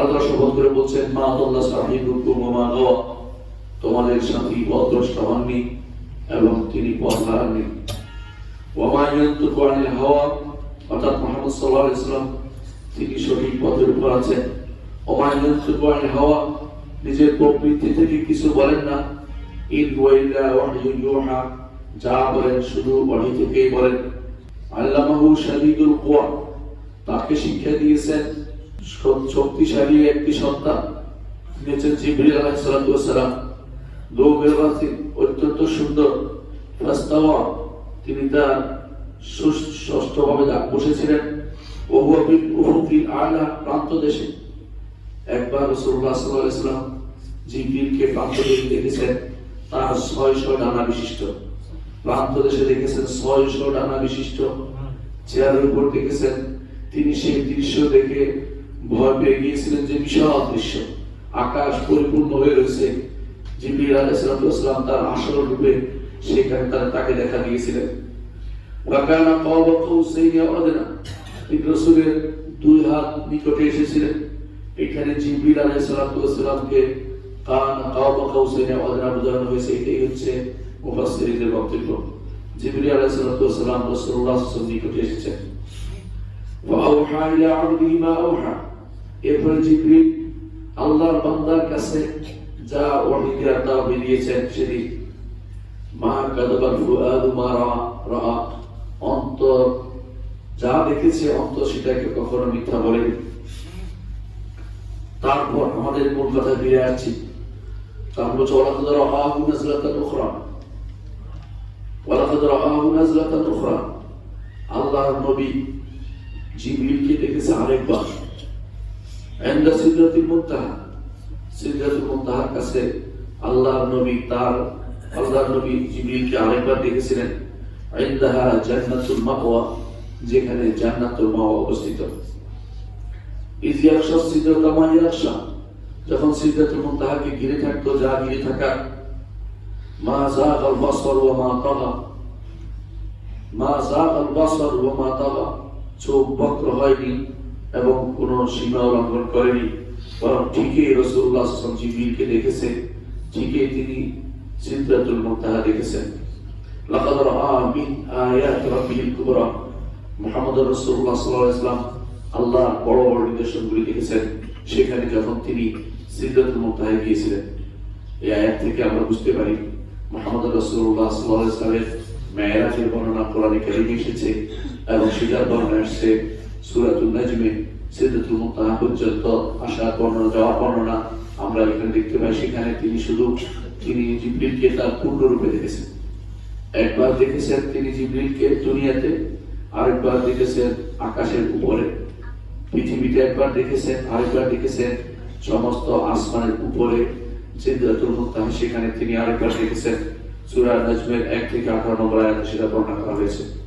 আলাদা শপথ করে বলছেন, মা আল্লাহ ওয়া মা তোমাদের সাথী পথভ্রষ্ট হননি এবং তিনি পথ হারাননি। ওয়ামা ইয়ান্তুকু হাওয়া। অর্থাৎ মুহাম্মদ সাল্লাল্লাহু আলাইহি ওয়াসাল্লাম, তিনি সঠিক পথের উপর আছেন। ওয়ামা ইয়ান্তুকু হাওয়া। নিজের প্রবৃত্তি থেকে কিছু বলেন না। ইন হুয়া ইল্লা ইউহা। যা বলেন শুধু ওয়াহি থেকেই বলেন। আল্লামাহু শাদীদুল কুওয়া তাকে শিক্ষা দিয়েছেন শক্তিশালী একটি জিবরিল দো বেরবাসিন অত্যন্ত সুন্দর। ফাস্তাওয়া তিনি তার সুষ্ঠুভাবে বসেছিলেন। উফুকিল আলা প্রান্ত দেশে। একবার আলাইহি সাল্লাম জিবরিলকে প্রান্ত দেশে দেখেছেন। তার ছয়শো ডানা বিশিষ্ট। প্রান্ত দেশে দেখেছেন ছয়শো ডানা বিশিষ্ট। চেয়ারের উপর দেখেছেন। তিনি সেই দৃশ্য দেখে ভয় পেয়ে গিয়েছিলেন যে বিশাল দৃশ্য। আকাশ পরিপূর্ণ হয়ে রয়েছে। জিবরিল আলাইহিসসালাম তার আসল রূপে সেখানে তার তাকে দেখা দিয়েছিলেন ওয়াকানা আদনা রাসূলের দুই হাত নিকটে এসেছিলেন। এখানে জিবরিল আলাইহিসসালামকে কানা কাওবা কাউসাইন আদনা হয়েছে। এটাই হচ্ছে মুফাসসিরদের বক্তব্য। জিবরিল আলাইহিসসালাম রাসূলুল্লাহ সাল্লাল্লাহু আলাইহি ওয়াসাল্লাম নিকটে এসেছেন। ওয়া আওহা ইলা আবদিহি মা আওহা। এরপরে জিবরিল আল্লাহর বান্দার কাছে যা দিয়া তা বেরিয়েছেন সেদিন। মা কাদাবাল ফুআদু মা রা অন্তর যা দেখেছে অন্তর সেটাকে কখনো মিথ্যা বলেনি। তারপর আমাদের মূল কথা ফিরে আসছি। তারপর বলছে ওলাকাদ রাআহু নাজলাতান উখরা। ওলাকাদ রাআহু নাজলাতান উখরা। আল্লাহর নবী জিবরিলকে দেখেছে আরেকবার। এন্ডা কাছে আল্লাহর নবী তার আল্লাহর নবী জিবরিলকে আরেকবার দেখেছিলেন। জান্নাতুল মাওয়া যেখানে জান্নাতুল মাওয়া অবস্থিত। যখন সিদরাতুল মুনতাহাকে ঘিরে থাকতো, যা ঘিরে থাকা। মা যাগাল বাসর ওয়া মা তাগা। মা ওয়া মা তাগা। চোখ বক্র হয়নি। এবং কোনো সীমা লঙ্ঘন করেনি। বরং ঠিকই রসুল্লাহ আসলাম দেখেছে, ঠিকই তিনি সিদ্ধাতুল মুনতাহা দেখেছেন। সেখানে যখন তিনি গিয়েছিলেন। থেকে আমরা বুঝতে পারি বর্ণনা এসেছে এবং সেটার বর্ণনা সুরাতুল নাজমে পর্যন্ত বর্ণনা, যাওয়ার বর্ণনা আমরা এখানে দেখতে পাই। সেখানে তিনি শুধু, তিনি জিবরিলকে তার পূর্ণ রূপে দেখেছেন। একবার দেখেছেন তিনি জিবরিলকে দুনিয়াতে, আরেকবার দেখেছেন আকাশের উপরে। পৃথিবীতে একবার দেখেছেন, আরেকবার দেখেছেন সমস্ত আসমানের উপরে। সিদ্ধাতুল সেখানে তিনি আরেকবার দেখেছেন। সুরা নাজমের এক থেকে আঠারো নম্বর আয়াতে সেটা বর্ণনা করা হয়েছে।